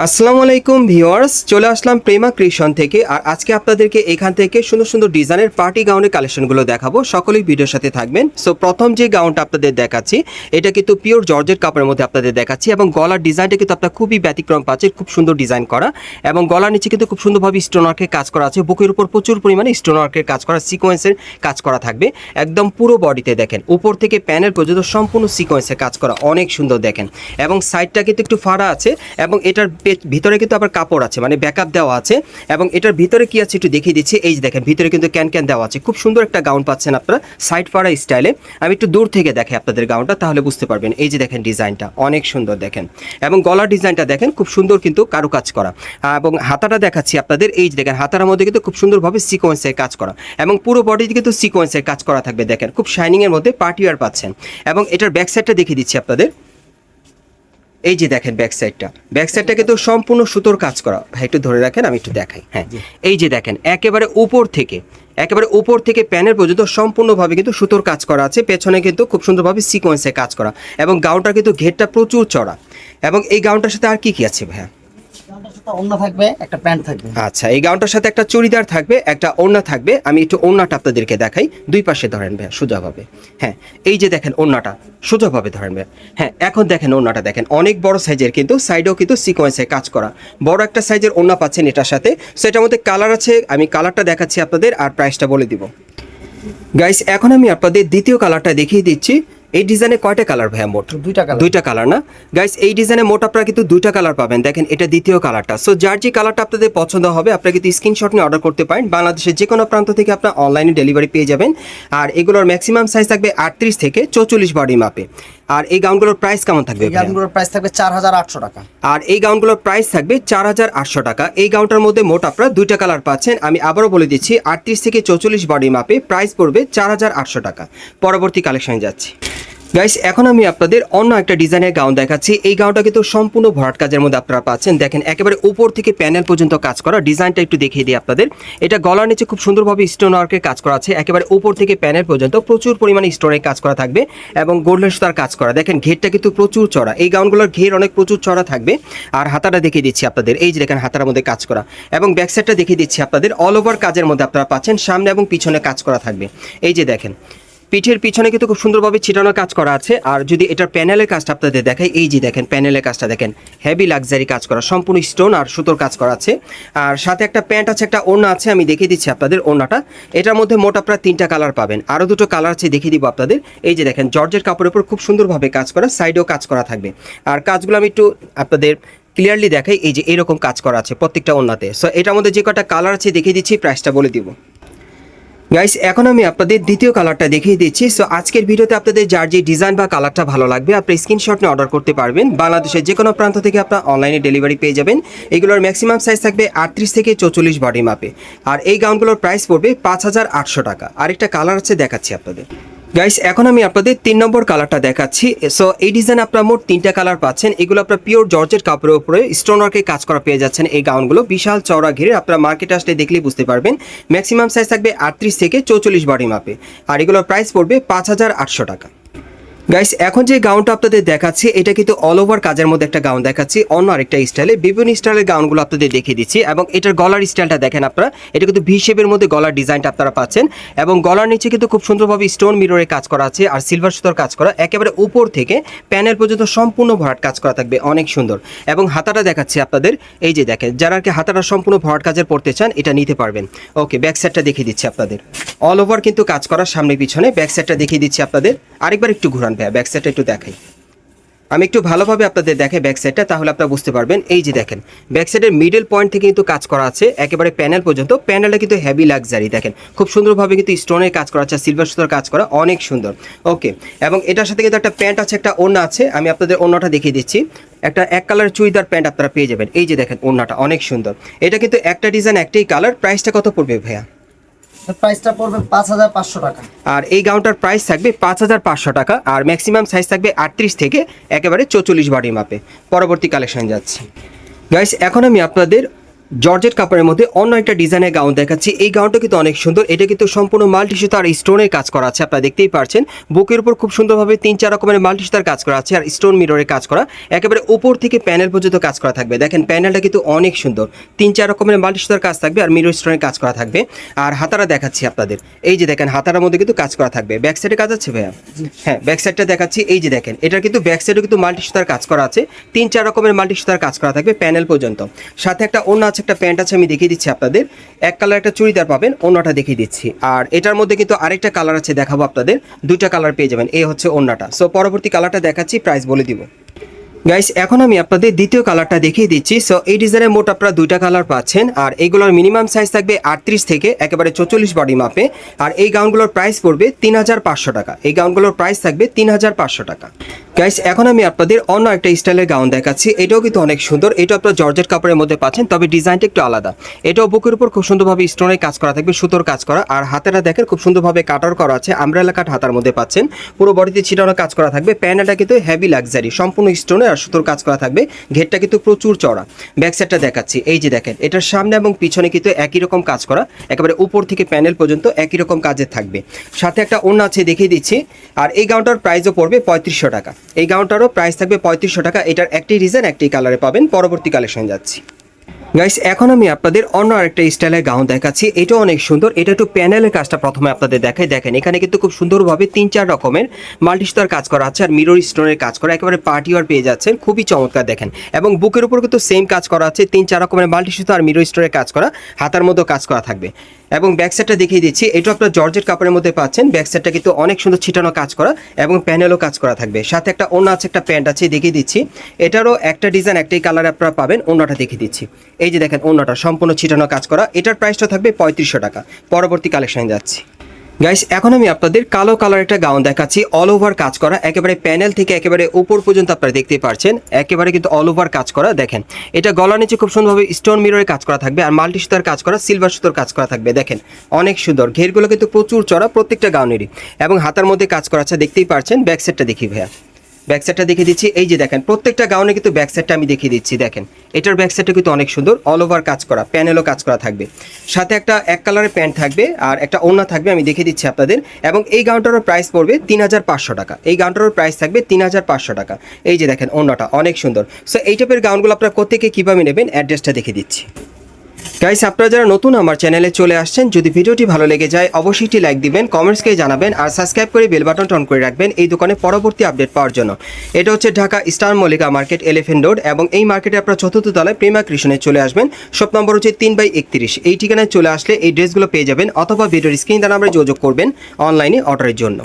আসসালামু আলাইকুম ভিউয়ার্স, চলে আসলাম প্রেমা ক্রিয়েশন থেকে। আর আজকে আপনাদেরকে এখান থেকে সুন্দর সুন্দর ডিজাইনের পার্টি গাউনের কালেকশনগুলো দেখাবো। সকলেই ভিডিওর সাথে থাকবেন। সো প্রথম যে গাউনটা আপনাদের দেখাচ্ছি, এটা কিন্তু পিওর জর্জের কাপড়ের মধ্যে আপনাদের দেখাচ্ছি এবং গলার ডিজাইনটা কিন্তু আপনার খুবই ব্যতিক্রম পাচ্ছে খুব সুন্দর ডিজাইন করা। এবং গলার নিচে কিন্তু খুব সুন্দরভাবে স্টোন ওয়ার্কের কাজ করা আছে। বুকের উপর প্রচুর পরিমাণে স্টোন ওয়ার্কের কাজ করা সিকোয়েন্সের কাজ করা থাকবে। একদম পুরো বডিতে দেখেন, উপর থেকে প্যানেল পর্যন্ত সম্পূর্ণ সিকোয়েন্সের কাজ করা, অনেক সুন্দর দেখেন। এবং সাইডটা কিন্তু একটু ফাড়া আছে এবং এটার ভিতরে কিন্তু আবার কাপড় আছে মানে ব্যাকআপ দেওয়া আছে। এবং এটার ভিতরে কি আছে একটু দেখিয়ে দিচ্ছি। এই যে দেখেন, ভিতরে কিন্তু ক্যান ক্যান দেওয়া আছে। খুব সুন্দর একটা গাউন পাচ্ছেন আপনারা সাইড ফাড়া স্টাইলে আমি একটু দূর থেকে দেখে আপনাদের গাউনটা তাহলে বুঝতে পারবেন। এই যে দেখেন ডিজাইনটা, অনেক সুন্দর দেখেন। এবং গলার ডিজাইনটা দেখেন, খুব সুন্দর কিন্তু কারুকাজ করা। এবং হাতাটা দেখাচ্ছি আপনাদের। এই যে দেখেন, হাতার মধ্যে কিন্তু খুব সুন্দরভাবে সিকোয়েন্সের কাজ করা। এবং পুরো বডিতে কিন্তু সিকোয়েন্সের কাজ করা থাকবে, দেখেন। খুব শাইনিংয়ের মধ্যে পার্টি ওয়্যার পাচ্ছেন। এবং এটার ব্যাক সাইডটা দেখিয়ে দিচ্ছি আপনাদের। এই যে দেখেন ব্যাক সাইডটা ব্যাক সাইডটা কিন্তু সম্পূর্ণ সুতোর কাজ করা। ভাই একটু ধরে রাখেন আমি একটু দেখাই। হ্যাঁ এই যে দেখেন একেবারে উপর থেকে একেবারে উপর থেকে প্যানের পর্যন্ত সম্পূর্ণভাবে কিন্তু সুতোর কাজ করা আছে। পেছনে কিন্তু খুব সুন্দরভাবে সিকোয়েন্সে কাজ করা। এবং গাউনটা কিন্তু ঘেরটা প্রচুর চড়া এবং এই গাউনটার সাথে আর কি কি আছে ভাইয়া? ওড়না থাকবে, একটা প্যান্ট থাকবে। আচ্ছা এই গাউনটার সাথে একটা চুড়িদার থাকবে, একটা ওড়না থাকবে। আমি একটু ওড়নাটা আপনাদেরকে দেখাই। দুই পাশে ধরেন ভাইয়া সোজাভাবে হ্যাঁ এই যে দেখেন ওড়নাটা সোজাভাবে ধরেন ভাইয়া। হ্যাঁ এখন দেখেন ওড়নাটা দেখেন। অনেক বড় সাইজের কিন্তু সাইডেও কিন্তু সিকোয়েন্সে কাজ করা। বড় একটা সাইজের ওড়না পাচ্ছেন এটার সাথে। সেটার মধ্যে কালার আছে, আমি কালারটা দেখাচ্ছি আপনাদের, আর প্রাইসটা বলে দিব। গাইস এখন আমি আপনাদের দ্বিতীয় কালারটা দেখিয়ে দিচ্ছি। এই ডিজাইনে কয়টা কালার ভাইয়া মোট? দুইটা কালার। দুইটা কালার না? গাইস এই ডিজাইনে মোট আপনারা কিন্তু দুইটা কালার পাবেন। দেখেন এটা দ্বিতীয় কালারটা। সো যার যে কালারটা আপনাদের পছন্দ হবে আপনারা কিন্তু স্ক্রিনশট নিয়ে অর্ডার করতে পারেন। বাংলাদেশের যে কোনো প্রান্ত থেকে আপনার অনলাইনে ডেলিভারি পেয়ে যাবেন। আর এগুলোর ম্যাক্সিমাম সাইজ থাকবে আটত্রিশ থেকে চৌচল্লিশ বডি মাপে। আর এই গাউনগুলোর প্রাইস কেমন থাকবে এই? গাউনগুলোর প্রাইস থাকবে চার হাজার আটশো টাকা। আর এই গাউনগুলোর প্রাইস থাকবে চার হাজার আটশো টাকা। এই গাউনটার মধ্যে মোট আপনারা দুইটা কালার পাচ্ছেন। আমি আবারও বলে দিচ্ছি আটত্রিশ থেকে চৌচল্লিশ বডি মাপে প্রাইস পড়বে চার হাজার আটশো টাকা। পরবর্তী কালেকশনে যাচ্ছি। গাইস এখন আমি আপনাদের অন্য একটা ডিজাইনের গাউন দেখাচ্ছি। এই গাউনটা কিন্তু সম্পূর্ণ ভরাট কাজের মধ্যে আপনারা পাচ্ছেন। দেখেন, একেবারে উপর থেকে প্যানেল পর্যন্ত কাজ করা। ডিজাইনটা একটু দেখিয়ে দিই আপনাদের। এটা গলার নিচে খুব সুন্দরভাবে স্টোন ওয়ার্কের কাজ করা আছে। একেবারে উপর থেকে প্যানেল পর্যন্ত প্রচুর পরিমাণে স্টোনের কাজ করা থাকবে এবং গোল্ডেন সুতার কাজ করা। দেখেন, ঘেরটা কিন্তু প্রচুর চড়া। এই গাউনগুলোর ঘের অনেক প্রচুর চড়া থাকবে। আর হাতাটা দেখিয়ে দিচ্ছি আপনাদের। এই যে দেখেন, হাতার মধ্যে কাজ করা। এবং ব্যাক সাইডটা দেখিয়ে দিচ্ছি আপনাদের। অল ওভার কাজের মধ্যে আপনারা পাচ্ছেন। সামনে এবং পিছনে কাজ করা থাকবে। এই যে দেখেন পিঠের পিছনে কিন্তু খুব সুন্দরভাবে ছিটানো কাজ করা আছে। আর যদি এটার প্যানেলের কাজটা আপনাদের দেখাই, এই যে দেখেন, প্যানেলের কাজটা দেখেন। হেভি লাক্সারি কাজ করা, সম্পূর্ণ স্টোন আর সুতোর কাজ করা আছে। আর সাথে একটা প্যান্ট আছে, একটা ওড়না আছে, আমি দেখিয়ে দিচ্ছি আপনাদের ওড়নাটা। এটার মধ্যে মোট আপনারা তিনটা কালার পাবেন। আরও দুটো কালার আছে, দেখিয়ে দিব আপনাদের। এই যে দেখেন, জর্জের কাপড়ের উপর খুব সুন্দরভাবে কাজ করা সাইডেও কাজ করা থাকবে। আর কাজগুলো আমি একটু আপনাদের ক্লিয়ারলি দেখাই, এই যে এরকম কাজ করা আছে প্রত্যেকটা ওড়নাতে। সো এটার মধ্যে যে কটা কালার আছে, দেখিয়ে দিচ্ছি প্রাইসটা বলে দিব। গাইস এখন আমি আপনাদের দ্বিতীয় কালারটা দেখিয়ে দিচ্ছি। সো আজকের ভিডিওতে আপনাদের যার যে ডিজাইন বা কালারটা ভালো লাগবে, আপনি স্ক্রিনশট নিয়ে অর্ডার করতে পারবেন। বাংলাদেশের যে কোনো প্রান্ত থেকে আপনার অনলাইনে ডেলিভারি পেয়ে যাবেন। এগুলোর ম্যাক্সিমাম সাইজ থাকবে আটত্রিশ থেকে চৌচল্লিশ বডি মাপে আর এই গাউনগুলোর প্রাইস পড়বে পাঁচ হাজার আটশো টাকা। আরেকটা কালার আছে দেখাচ্ছি আপনাদের। গাইস এখন আমি আপনাদের তিন নম্বর কালারটা দেখাচ্ছি। সো এই ডিজাইন আপনারা মোট তিনটা কালার পাচ্ছেন। এগুলো আপনার পিওর জর্জের কাপড়ের উপরে স্টোন ওয়ার্কের কাজ করা পেয়ে যাচ্ছেন এই গাউনগুলো বিশাল চওড়া ঘিরে আপনারা মার্কেটে আসলে দেখলেই বুঝতে পারবেন। ম্যাক্সিমাম সাইজ থাকবে আটত্রিশ থেকে চৌচল্লিশ বাড়ি মাপে আর এগুলোর প্রাইস পড়বে পাঁচ হাজার আটশো টাকা। গাইস এখন যে গাউনটা আপনাদের দেখাচ্ছি, এটা কিন্তু অল ওভার কাজের মধ্যে একটা গাউন দেখাচ্ছি, অন্য আরেকটা স্টাইলে বিভিন্ন স্টাইলের গাউনগুলো আপনাদের দেখিয়ে দিচ্ছি, এবং এটার গলার স্টাইলটা দেখেন আপনারা। এটা কিন্তু ভি শেপের মধ্যে গলার ডিজাইনটা আপনারা পাচ্ছেন, এবং গলার নিচে কিন্তু খুব সুন্দরভাবে স্টোন মিররের কাজ করা আছে, আর সিলভার সুতোর কাজ করা, একেবারে উপর থেকে প্যানেল পর্যন্ত সম্পূর্ণ ভরাট কাজ করা থাকবে, অনেক সুন্দর। এবং হাতাটা দেখাচ্ছি আপনাদের, এই যে দেখেন, যারা আর কি হাতাটা সম্পূর্ণ ভরাট কাজের পড়তে চান, এটা নিতে পারবেন। ওকে ব্যাক সাইডটা দেখিয়ে দিচ্ছি আপনাদের। অল ওভার কিন্তু কাজ করা, সামনে পিছনে ব্যাক সাইডটা দেখিয়ে দিচ্ছি আপনাদের। আরেকবার একটু ঘুরান। ভাইয়া ব্যাক সাইডটা একটু দেখাই। আমি একটু ভালোভাবে আপনাদের দেখাই ব্যাক সাইডটা তাহলে আপনারা বুঝতে পারবেন। এই যে দেখেন ব্যাক সাইডের মিডল পয়েন্ট থেকে কিন্তু কাজ করা আছে, একেবারে প্যানেল পর্যন্ত। প্যানেলটা কিন্তু হেভি লাক্সারি দেখেন। খুব সুন্দরভাবে কিন্তু স্টোনের কাজ করা আছে সিলভার সুতোর কাজ করা, অনেক সুন্দর। ওকে এবং এটার সাথে কিন্তু একটা প্যান্ট আছে, একটা ওড়না আছে। আমি আপনাদের ওড়নাটা দেখিয়ে দিচ্ছি। একটা এক কালার চুড়িদার প্যান্ট আপনারা পেয়ে যাবেন। এই যে দেখেন, ওড়নাটা অনেক সুন্দর। এটা কিন্তু একটা ডিজাইন একটাই কালার প্রাইসটা কত পড়বে ভাইয়া? প্রাইসটা পড়বে পাঁচ হাজার পাঁচশো টাকা। আর এই গাউনটার প্রাইস থাকবে পাঁচ হাজার পাঁচশো টাকা, আর ম্যাক্সিমাম সাইজ থাকবে আটত্রিশ থেকে একেবারে চৌচল্লিশ বডি মাপে পরবর্তী কালেকশন যাচ্ছে। গাইস এখন আমি আপনাদের জর্জেট কাপড়ের মধ্যে অন্য একটা ডিজাইনের গাউন দেখাচ্ছি। এই গাউনটা কিন্তু অনেক সুন্দর। এটা কিন্তু সম্পূর্ণ মাল্টি সুতার স্টোনের কাজ করা আছে আপনারা দেখতেই পারছেন। বুকের উপর খুব সুন্দরভাবে তিন চার রকমের মাল্টি সুতার কাজ করা আছে আর স্টোন মিররের কাজ করা। একেবারে উপর থেকে প্যানেল পর্যন্ত কাজ করা থাকবে। দেখেন প্যানেলটা কিন্তু অনেক সুন্দর। তিন চার রকমের মাল্টি সুতার কাজ থাকবে আর মিরর স্টোনের কাজ করা থাকবে। আর হাতারা দেখাচ্ছি আপনাদের। এই যে দেখেন হাতারার মধ্যে কিন্তু কাজ করা থাকবে। ব্যাক সাইডে কাজ আছে ভাইয়া? হ্যাঁ ব্যাক সাইডটা দেখাচ্ছি। এই যে দেখেন এটার কিন্তু ব্যাক সাইডে কিন্তু মাল্টি সুতার কাজ করা আছে। তিন চার রকমের মাল্টি সুতার কাজ করা থাকবে প্যানেল পর্যন্ত। সাথে একটা অন্য আছে একটা প্যান্ট আছে, আমি দেখিয়ে দিচ্ছি আপনাদের। এক কালার একটা চুড়িদার পাবেন, অন্যটা দেখিয়ে দিচ্ছি। আর এটার মধ্যে কিন্তু আরেকটা কালার আছে, দেখাবো আপনাদের। দুইটা কালার পেয়ে যাবেন এই হচ্ছে অন্যটা। সো পরবর্তী কালারটা দেখাচ্ছি প্রাইস বলে দিব। গাইস এখন আমি আপনাদের দ্বিতীয় কালারটা দেখিয়ে দিচ্ছি। সো এই ডিজাইনের মোট আপনারা দুইটা কালার পাচ্ছেন, আর এইগুলোর মিনিমাম সাইজ থাকবে আটত্রিশ থেকে একেবারে চৌচল্লিশ বডি মাপে আর এই গাউনগুলোর প্রাইস পড়বে তিন হাজার পাঁচশো টাকা। এই গাউনগুলোর প্রাইস থাকবে তিন হাজার পাঁচশো টাকা। গাইস এখন আমি আপনাদের অন্য একটা স্টাইলের গাউন দেখাচ্ছি। এটাও কিন্তু অনেক সুন্দর। এটা আপনার জর্জেট কাপড়ের মধ্যে পাচ্ছেন, তবে ডিজাইনটা একটু আলাদা। এটাও বুকের উপর খুব সুন্দরভাবে স্টোনের কাজ করা থাকবে, সুতোর কাজ করা। আর হাতেরা দেখেন, খুব সুন্দরভাবে কাটার করা আছে। আমব্রেলা কাট হাতার মধ্যে পাচ্ছেন। পুরো বডিতে ছিটানো কাজ করা থাকবে। প্যান্টটা কিন্তু হেভি লাক্সারি সম্পূর্ণ স্টোনের আর সুতোর কাজ করা থাকবে। ঘেরটা কিন্তু প্রচুর চড়া ব্যাক সাইডটা দেখাচ্ছি। এই যে দেখেন, এটার সামনে এবং পিছনে কিন্তু একই রকম কাজ করা। একেবারে উপর থেকে প্যানেল পর্যন্ত একই রকম কাজের থাকবে। সাথে একটা অন্য আছে, দেখিয়ে দিচ্ছি। আর এই গাউনটার প্রাইসও পড়বে পঁয়ত্রিশশো টাকা। এই গাউনটারও প্রাইস থাকবে পঁয়ত্রিশশো টাকা। এটার একটি রিজন একটি কালারে পাবেন। পরবর্তী কালেকশন যাচ্ছি। গাইস এখন আমি আপনাদের অন্য আরেকটা স্টাইলের গাউন দেখাচ্ছি। এটাও অনেক সুন্দর। এটা একটু প্যানেলের কাজটা প্রথমে আপনাদের দেখাই। দেখেন, এখানে কিন্তু খুব সুন্দরভাবে তিন চার রকমের মাল্টিস্টার কাজ করা আছে আর মিরর স্টোনের কাজ করা, একেবারে পার্টি ওয়ার পেয়ে যাচ্ছেন। খুবই চমৎকার, দেখেন। এবং বুকের উপর কিন্তু সেম কাজ করা আছে। তিন চার রকমের মাল্টিস্টার আর মিরর স্টোনের কাজ করা, হাতার মধ্যেও কাজ করা থাকবে। এবং ব্যাক সাইডটা দেখিয়ে দিচ্ছি। এটা আপনার জর্জেট কাপড়ের মধ্যে পাচ্ছেন। ব্যাক সাইডটা কিন্তু অনেক সুন্দর ছিটানো কাজ করা এবং প্যানেলও কাজ করা থাকবে। সাথে একটা অন্য আছে, একটা প্যান্ট আছে, দেখিয়ে দিচ্ছি। এটারও একটা ডিজাইন একটাই কালার আপনারা পাবেন। অন্যটা দেখিয়ে দিচ্ছি। এই যে দেখেন অন্যটা সম্পূর্ণ ছিটানো কাজ করা। এটার প্রাইসটা থাকবে পঁয়ত্রিশশো টাকা। পরবর্তী কালেকশনে যাচ্ছি। গাইস এখন আমি আপনাদের কালো কালার একটা গাউন দেখাচ্ছি। অল ওভার কাজ করা, একেবারে প্যানেল থেকে একেবারে উপর পর্যন্ত আপনারা দেখতে পারছেন। একেবারে কিন্তু অল ওভার কাজ করা, দেখেন। এটা গলা নিচে খুব সুন্দরভাবে স্টোন মিররের কাজ করা থাকবে আর মাল্টি সুতার কাজ করা সিলভার সুতোর কাজ করা থাকবে, দেখেন। অনেক সুন্দর। ঘেরগুলো কিন্তু প্রচুর চড়া প্রত্যেকটা গাউনেরই এবং হাতার মধ্যে কাজ করা আছে, দেখতেই পারছেন। ব্যাক সাইডটা দেখি ভাইয়া। ব্যাক সাইডটা দেখিয়ে দিচ্ছি। এই যে দেখেন, প্রত্যেকটা গাউনে কিন্তু ব্যাক সাইডটা আমি দেখিয়ে দিচ্ছি, দেখেন। এটার ব্যাক সাইডটা কিন্তু অনেক সুন্দর অল ওভার কাজ করা প্যানেলও কাজ করা থাকবে। সাথে একটা এক কালারের প্যান্ট থাকবে আর একটা ওড়না থাকবে, আমি দেখিয়ে দিচ্ছি আপনাদের। এবং এই গাউনটারও প্রাইস পড়বে তিন হাজার পাঁচশো টাকা। এই গাউনটারও প্রাইস থাকবে তিন হাজার পাঁচশো টাকা। এই যে দেখেন, ওড়নাটা অনেক সুন্দর। সো এই টাইপের গাউনগুলো আপনারা কোথেকে কীভাবে নেবেন অ্যাড্রেসটা দেখিয়ে দিচ্ছি। গাইস আপনারা যারা নতুন আমার চ্যানেলে চলে আসছেন, যদি ভিডিওটি ভালো লেগে যায়, অবশ্যই একটি লাইক দিবেন কমেন্টসকে জানাবেন, আর সাবস্ক্রাইব করে বেল বাটনটা অন করে রাখবেন এই দোকানে পরবর্তী আপডেট পাওয়ার জন্য। এটা হচ্ছে Dhaka star Mallika market elephant road এবং এই মার্কেটে আপনারা চতুর্থ তলায় প্রেমা কৃষ্ণে চলে আসবেন। শপ নম্বর হচ্ছে তিন বাই একত্রিশ। এই ঠিকানায় চলে আসলে এই ড্রেসগুলো পেয়ে যাবেন, অথবা ভিডিওর স্ক্রিন দ্বারা আমরা যোগাযোগ করবেন অনলাইনে অর্ডারের জন্য।